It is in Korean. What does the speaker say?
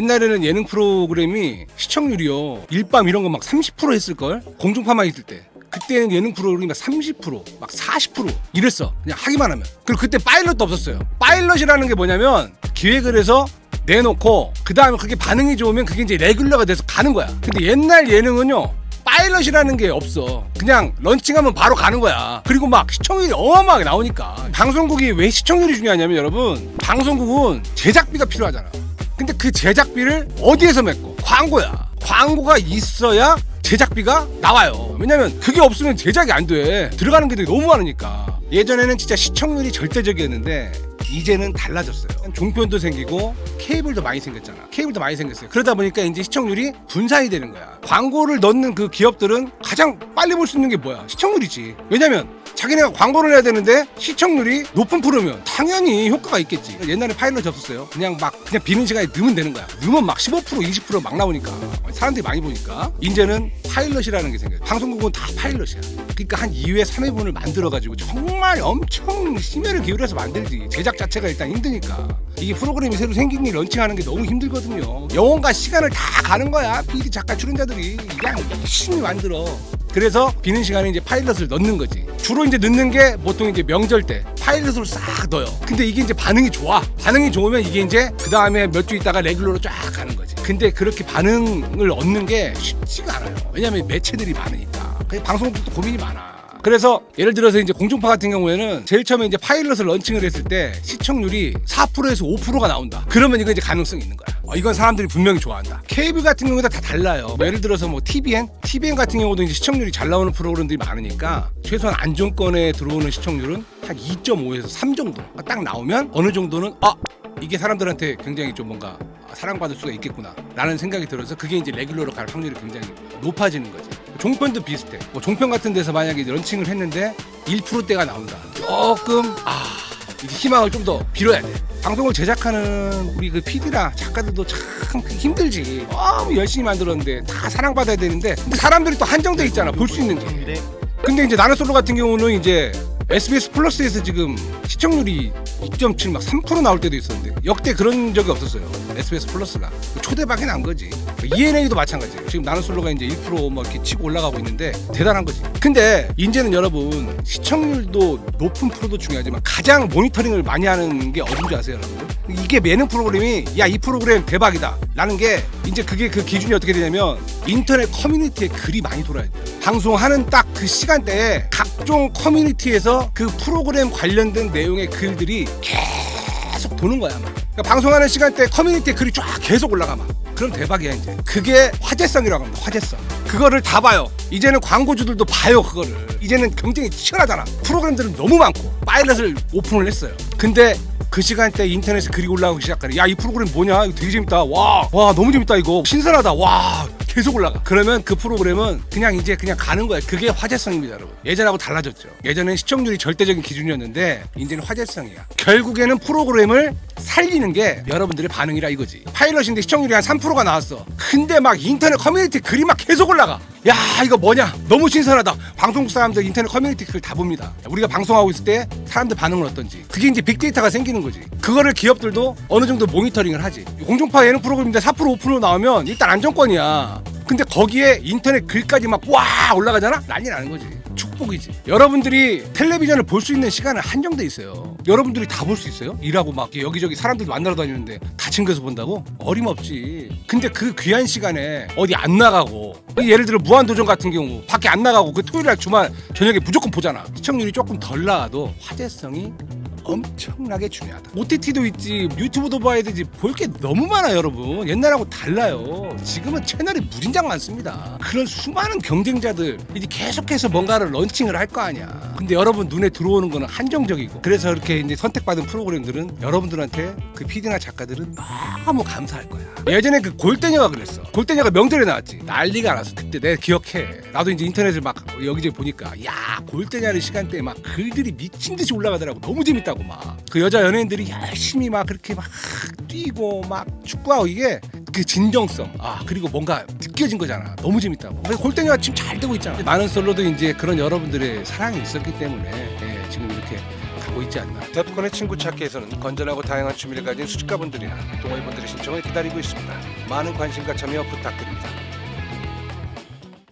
옛날에는 예능 프로그램이 시청률이요 일밤 이런 거 막 30% 했을걸 공중파만 있을 때 그때는 예능 프로그램이 막 30%막 40% 이랬어 그냥 하기만 하면 그리고 그때 파일럿도 없었어요 파일럿이라는 게 뭐냐면 기획을 해서 내놓고 그 다음에 그게 반응이 좋으면 그게 이제 레귤러가 돼서 가는 거야 근데 옛날 예능은요 파일럿이라는 게 없어. 그냥 런칭하면 바로 가는 거야. 그리고 막 시청률이 어마어마하게 나오니까. 방송국이 왜 시청률이 중요하냐면 여러분, 방송국은 제작비가 필요하잖아. 근데 그 제작비를 어디에서 맺고? 광고야. 광고가 있어야 제작비가 나와요. 왜냐면 그게 없으면 제작이 안 돼. 들어가는 게 너무 많으니까. 예전에는 진짜 시청률이 절대적이었는데 이제는 달라졌어요. 종편도 생기고 케이블도 많이 생겼잖아. 케이블도 많이 생겼어요. 그러다 보니까 이제 시청률이 분산이 되는 거야. 광고를 넣는 그 기업들은 가장 빨리 볼 수 있는 게 뭐야? 시청률이지. 왜냐면 자기네가 광고를 해야 되는데 시청률이 높은 프로면 당연히 효과가 있겠지. 옛날에 파일럿이 없었어요. 그냥 막 그냥 비는 시간에 넣으면 되는 거야. 넣으면 막 15% 20%막 나오니까 사람들이 많이 보니까 이제는 파일럿이라는 게 생겨요. 방송국은 다 파일럿이야. 그러니까 한 2회 3회분을 만들어 가지고 정말 엄청 심혈을 기울여서 만들지. 제작 자체가 일단 힘드니까. 이게 프로그램이 새로 생긴 게 런칭하는 게 너무 힘들거든요. 영혼과 시간을 다 가는 거야. PD 작가 출연자들이 그냥 열심히 만들어. 그래서 비는 시간에 이제 파일럿을 넣는 거지. 주로 이제 넣는 게 보통 이제 명절 때 파일럿으로 싹 넣어요. 근데 이게 이제 반응이 좋아. 반응이 좋으면 이게 이제 그 다음에 몇 주 있다가 레귤러로 쫙 가는 거지. 근데 그렇게 반응을 얻는 게 쉽지가 않아요. 왜냐면 매체들이 많으니까. 방송국도 고민이 많아. 그래서 예를 들어서 이제 공중파 같은 경우에는 제일 처음에 이제 파일럿을 런칭을 했을 때 시청률이 4%에서 5%가 나온다. 그러면 이거 이제 가능성이 있는 거야. 어, 이건 사람들이 분명히 좋아한다. 케이블 같은 경우도 다 달라요. 뭐 예를 들어서 뭐 TVN, TVN 같은 경우도 이제 시청률이 잘 나오는 프로그램들이 많으니까 최소한 안정권에 들어오는 시청률은 한 2.5에서 3 정도 딱 나오면 어느 정도는 아 이게 사람들한테 굉장히 좀 뭔가 사랑받을 수가 있겠구나 라는 생각이 들어서 그게 이제 레귤러로 갈 확률이 굉장히 높아지는 거지 종편도 비슷해 뭐 종편 같은 데서 만약에 런칭을 했는데 1%대가 나온다 조금 아 이제 희망을 좀 더 빌어야 돼 방송을 제작하는 우리 그 PD나 작가들도 참 힘들지. 너무 열심히 만들었는데 다 사랑받아야 되는데 근데 사람들이 또 한정돼 있잖아. 볼 수 있는 게. 근데 이제 나는 솔로 같은 경우는 이제 SBS 플러스에서 지금 시청률이 2.7 막 3% 나올 때도 있었는데 역대 그런 적이 없었어요. SBS 플러스가 초대박이 난 거지. ENA도 마찬가지예요. 지금 나는 솔로가 이제 1%뭐 이렇게 치고 올라가고 있는데 대단한 거지. 근데 이제는 여러분 시청률도 높은 프로도 중요하지만 가장 모니터링을 많이 하는 게 어딘지 아세요, 여러분? 이게 예능 프로그램이 야 이 프로그램 대박이다. 라는 게 이제 그게 그 기준이 어떻게 되냐면 인터넷 커뮤니티에 글이 많이 돌아야 돼요. 방송하는 딱 그 시간대에 각종 커뮤니티에서 그 프로그램 관련된 내용의 글들이 계속 도는 거야 막. 그러니까 방송하는 시간대에 커뮤니티에 글이 쫙 계속 올라가 막 그럼 대박이야 이제. 그게 화제성이라고 합니다 화제성. 그거를 다 봐요. 이제는 광고주들도 봐요 그거를. 이제는 경쟁이 치열하잖아. 프로그램들은 너무 많고 파일럿을 오픈을 했어요. 근데 그 시간대 인터넷에 글이 올라오기 시작하네. 야, 이 프로그램 뭐냐? 이거 되게 재밌다. 와, 와, 너무 재밌다, 이거. 신선하다. 와, 계속 올라가. 그러면 그 프로그램은 그냥 이제 그냥 가는 거예요. 그게 화제성입니다, 여러분. 예전하고 달라졌죠. 예전엔 시청률이 절대적인 기준이었는데, 이제는 화제성이야. 결국에는 프로그램을 살리는 게 여러분들의 반응이라 이거지. 파일럿인데 시청률이 한 3%가 나왔어. 근데 막 인터넷 커뮤니티 글이 막 계속 올라가. 야, 이거 뭐냐? 너무 신선하다. 방송국 사람들 인터넷 커뮤니티 글다 봅니다. 우리가 방송하고 있을 때 사람들 반응은 어떤지. 그게 이제 빅데이터가 생기는 거지. 그거를 기업들도 어느 정도 모니터링을 하지. 공중파 예능 프로그램인데 4% 5% 나오면 일단 안정권이야. 근데 거기에 인터넷 글까지 막 와 올라가잖아? 난리 나는 거지. 축복이지. 여러분들이 텔레비전을 볼 수 있는 시간은 한정돼 있어요. 여러분들이 다 볼 수 있어요? 일하고 막 여기저기 사람들 만나러 다니는데 다 챙겨서 본다고? 어림없지. 근데 그 귀한 시간에 어디 안 나가고 예를 들어 무한도전 같은 경우 밖에 안 나가고 그 토요일 날 주말 저녁에 무조건 보잖아. 시청률이 조금 덜 나와도 화제성이 엄청나게 중요하다. OTT도 있지, 유튜브도 봐야 되지, 볼 게 너무 많아, 여러분. 옛날하고 달라요. 지금은 채널이 무진장 많습니다. 그런 수많은 경쟁자들, 이제 계속해서 뭔가를 런칭을 할 거 아니야. 근데 여러분 눈에 들어오는 거는 한정적이고. 그래서 이렇게 이제 선택받은 프로그램들은 여러분들한테 그 PD나 작가들은 너무 감사할 거야. 예전에 그 골대녀가 그랬어. 골대녀가 명절에 나왔지. 난리가 났어. 그때 내가 기억해. 나도 이제 인터넷을 막 여기저기 보니까, 야, 골대녀는 시간대에 막 글들이 미친 듯이 올라가더라고. 너무 재밌다고 막. 그 여자 연예인들이 열심히 막 그렇게 막 뛰고 막 축구하고 이게 그 진정성. 아, 그리고 뭔가 느껴진 거잖아. 너무 재밌다고. 그래서 골대녀가 지금 잘 되고 있잖아. 많은 솔로도 이제 그런 여러분들의 사랑이 있었기 때문에 예, 지금 이렇게 가고. 있지 않나. 데프콘의 친구 찾기에서는 건전하고 다양한 취미를 가진 수집가분들이나 동호회분들의 신청을 기다리고 있습니다. 많은 관심과 참여 부탁드립니다.